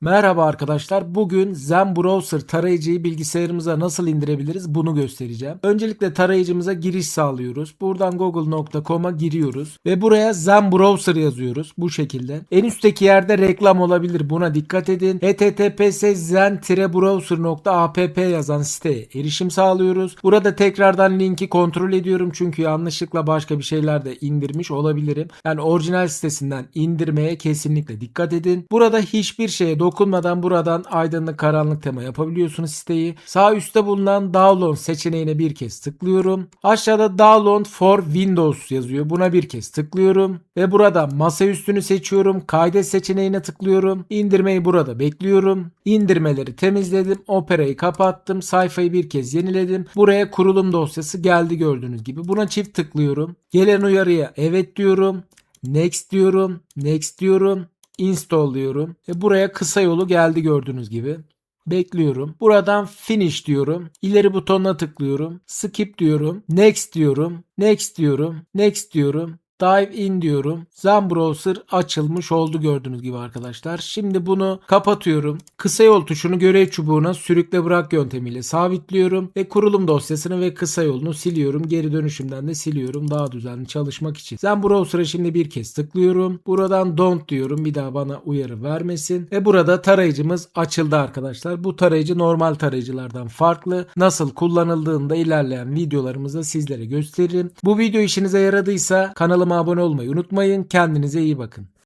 Merhaba arkadaşlar. Bugün Zen Browser tarayıcıyı bilgisayarımıza nasıl indirebiliriz bunu göstereceğim. Öncelikle tarayıcımıza giriş sağlıyoruz. Buradan google.com'a giriyoruz ve buraya Zen Browser yazıyoruz bu şekilde. En üstteki yerde reklam olabilir. Buna dikkat edin. https zen-browser.app yazan siteye erişim sağlıyoruz. Burada tekrardan linki kontrol ediyorum çünkü yanlışlıkla başka bir şeyler de indirmiş olabilirim. Yani orijinal sitesinden indirmeye kesinlikle dikkat edin. Burada hiçbir şeye dokunmadan buradan aydınlık karanlık tema yapabiliyorsunuz siteyi. Sağ üstte bulunan download seçeneğine bir kez tıklıyorum. Aşağıda download for Windows yazıyor. Buna bir kez tıklıyorum. Ve burada masa üstünü seçiyorum. Kaydet seçeneğine tıklıyorum. İndirmeyi burada bekliyorum. İndirmeleri temizledim. Opera'yı kapattım. Sayfayı bir kez yeniledim. Buraya kurulum dosyası geldi gördüğünüz gibi. Buna çift tıklıyorum. Gelen uyarıya evet diyorum. Next diyorum. Next diyorum. Install diyorum. Buraya kısa yolu geldi gördüğünüz gibi. Bekliyorum. Buradan finish diyorum. İleri butonuna tıklıyorum. Skip diyorum. Next diyorum. Next diyorum. Next diyorum. Dive in diyorum. Zen Browser açılmış oldu gördüğünüz gibi arkadaşlar. Şimdi bunu kapatıyorum. Kısa yol tuşunu görev çubuğuna sürükle bırak yöntemiyle sabitliyorum. Ve kurulum dosyasını ve kısa yolunu siliyorum. Geri dönüşümden de siliyorum daha düzenli çalışmak için. Zen Browser'a şimdi bir kez tıklıyorum. Buradan don't diyorum. Bir daha bana uyarı vermesin. Ve burada tarayıcımız açıldı arkadaşlar. Bu tarayıcı normal tarayıcılardan farklı. Nasıl kullanıldığında ilerleyen videolarımızda sizlere gösteririm. Bu video işinize yaradıysa kanalıma abone olmayı unutmayın. Kendinize iyi bakın.